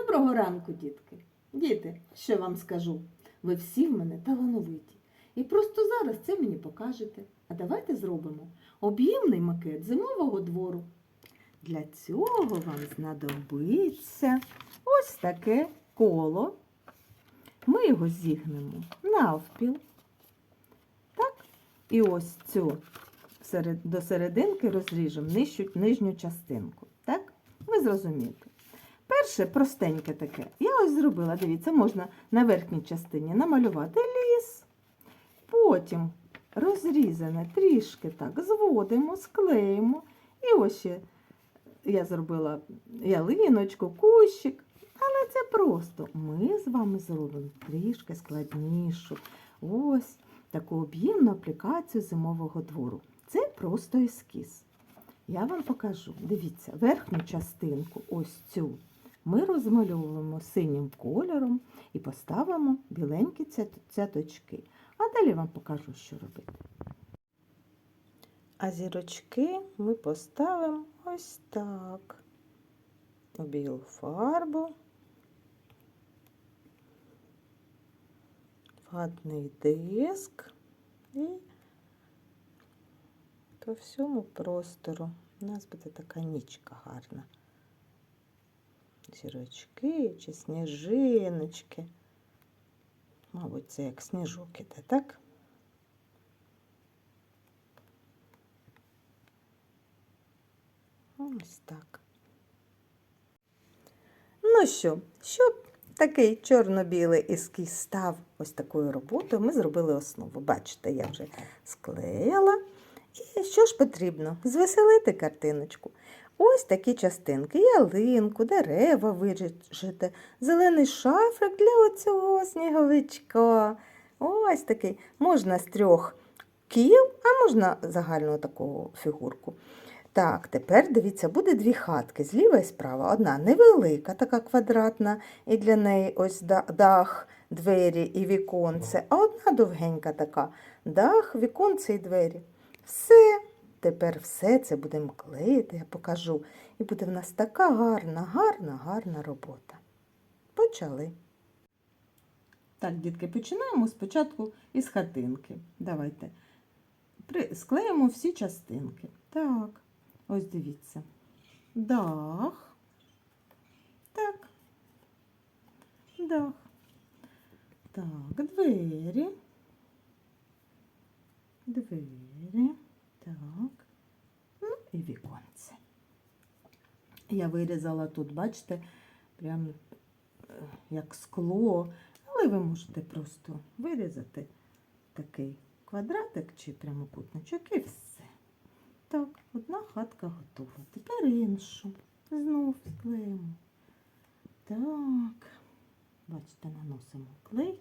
Доброго ранку, дітки. Діти, що вам скажу? Ви всі в мене талановиті. І просто зараз це мені покажете. А давайте зробимо об'ємний макет зимового двору. Для цього вам знадобиться ось таке коло. Ми його зігнемо навпіл. Так? І ось цю до серединки розріжемо нижню, частинку. Так? Ви зрозумієте. Перше простеньке таке. Я ось зробила, дивіться, можна на верхній частині намалювати ліс. Потім розрізане трішки так зводимо, склеїмо. І ось ще я зробила ялиночку, кущик. Але це просто. Ми з вами зробимо трішки складнішу. Ось таку об'ємну аплікацію зимового двору. Це просто ескіз. Я вам покажу. Дивіться, верхню частинку, ось цю, ми розмальовуємо синім кольором і поставимо біленькі цяточки. А далі вам покажу, що робити. А зірочки ми поставимо ось так. У білу фарбу. Ватний диск і по всьому простору. У нас буде така нічка гарна. Зірочки чи сніжиночки. Мабуть, це як сніжок іде, так? Ось так. Ну що, щоб такий чорно-білий ескіз став ось такою роботою, ми зробили основу. Бачите, я вже склеїла. І що ж потрібно? Звеселити картиночку. Ось такі частинки: ялинку, дерева виріжете, зелений шафрик для оцього сніговичка. Ось такий. Можна з трьох кіл, а можна загальну таку фігурку. Так, тепер дивіться, буде дві хатки зліва і справа. Одна невелика, така квадратна, і для неї ось дах, двері і віконце, а одна довгенька така дах, віконце і двері. Все. Тепер все це будемо клеїти, я покажу. І буде в нас така гарна, гарна, гарна робота. Почали. Так, дітки, починаємо спочатку із хатинки. Давайте склеїмо всі частинки. Так, ось дивіться. Дах. Так. Дах. Так, двері. Двері. Так. Ну і віконце. Я вирізала тут, бачите, прям е, як скло, але ви можете просто вирізати такий квадратик чи прямокутничок і все. Так, одна хатка готова. Тепер іншу. Знов склеїмо. Так, бачите, наносимо клей.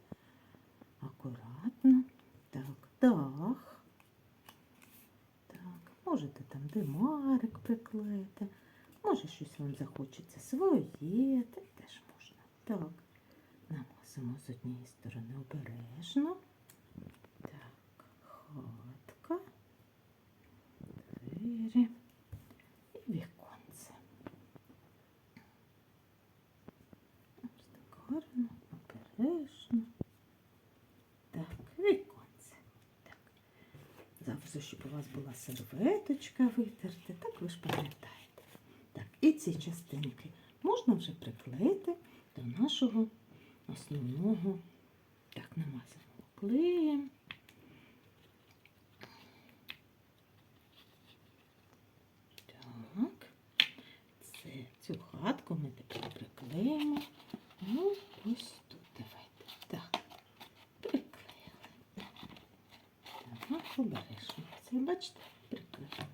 Акуратно. Так, дах. Можете там димарик приклеїти. Може, щось вам захочеться своє, так теж можна. Так, наносимо з однієї сторони обережно. Так, хатка, двері і віконце. Ось так гарно, обережно. Так, віконце. Так. Завжди, щоб у вас була серветочка витерти, так ви ж пам'ятаєте. Так, і ці частинки можна вже приклеїти до нашого основного. Так, намазуємо клеєм. Так, це, цю хатку ми тепер приклеїмо. Ну, ось тут давайте. Так, приклеїли. Так, обережно. Це бачите, приклеїли.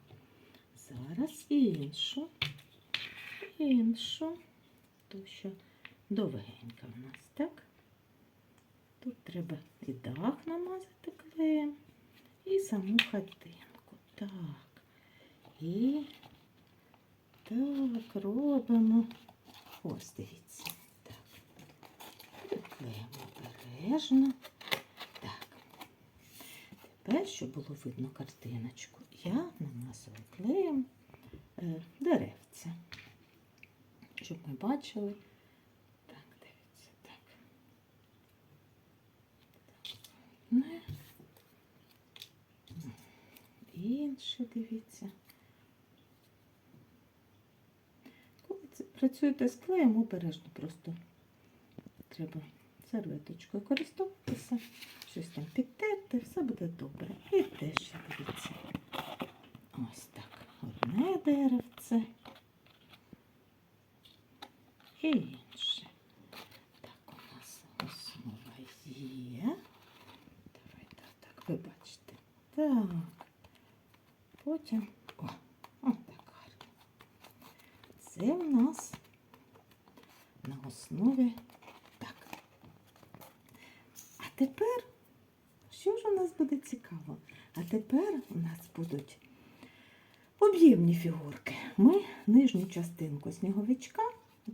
Зараз іншу, іншу, то що довгенька в нас, так? Тут треба і дах намазати клеєм, і саму хатинку. Так. І так робимо. Ось дивіться. Так. Приклеїмо обережно. Але щоб було видно картиночку, я намазую клеєм е, деревце, щоб ми бачили. Так, дивіться, так. так. Інше дивіться. Коли працюєте з клеєм, обережно просто треба серветочкою користуватися, щось там підте підтерти, все буде добре. І теж дивіться. Ось так. Одне деревце. І інше. Так, у нас основа є. Давайте так, ви бачите. Так. Потім. О, о, так гарно. Це у нас на основі так. А тепер, що ж у нас буде цікаво? А тепер у нас будуть об'ємні фігурки. Ми нижню частинку сніговичка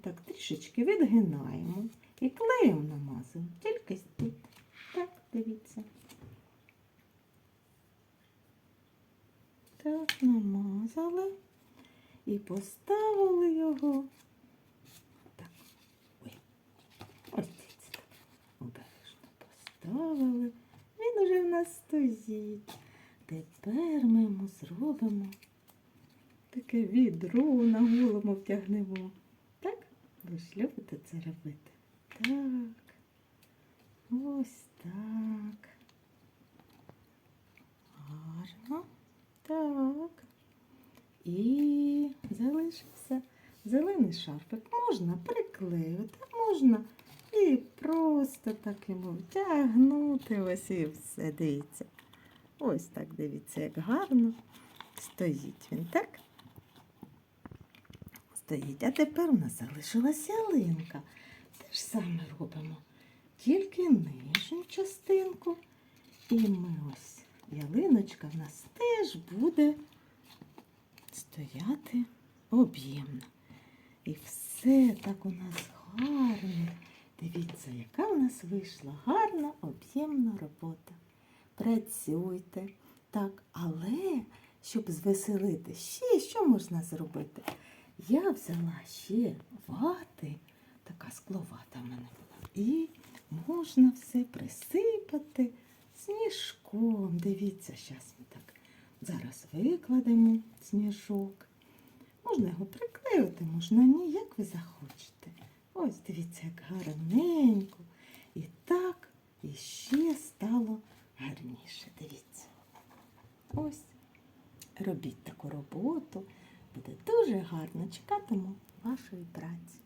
так трішечки відгинаємо і клеєм намазуємо. Тільки тут. Так, дивіться. Так, намазали і поставили його. Так. Ой. Ось дивіться. Обережно поставили. Він уже в нас стоїть. Тепер ми йому зробимо таке відро на голову втягнемо. Так? Ви ж любите це робити. Так. Ось так. Гарно. Так. І залишився зелений шарфик. Можна приклеїти, можна і просто так йому втягнути. Ось і все, дивіться. Ось так дивіться, як гарно стоїть він, так? Стоїть. А тепер у нас залишилася ялинка. Те ж саме робимо. Тільки нижню частинку. І ми ось ялиночка в нас теж буде стояти об'ємно. І все так у нас гарно. Дивіться, яка у нас вийшла гарна об'ємна робота. Працюйте. Так, але щоб звеселити ще, що можна зробити? Я взяла ще вати, така скловата в мене була. І можна все присипати сніжком. Дивіться, зараз ми так зараз викладемо сніжок. Можна його приклеїти, можна ні, як ви захочете. Ось дивіться, як гарненько. І так, і ще стало гарніше. Дивіться. Ось. Робіть таку роботу. Буде дуже гарно. Чекатиму вашої праці.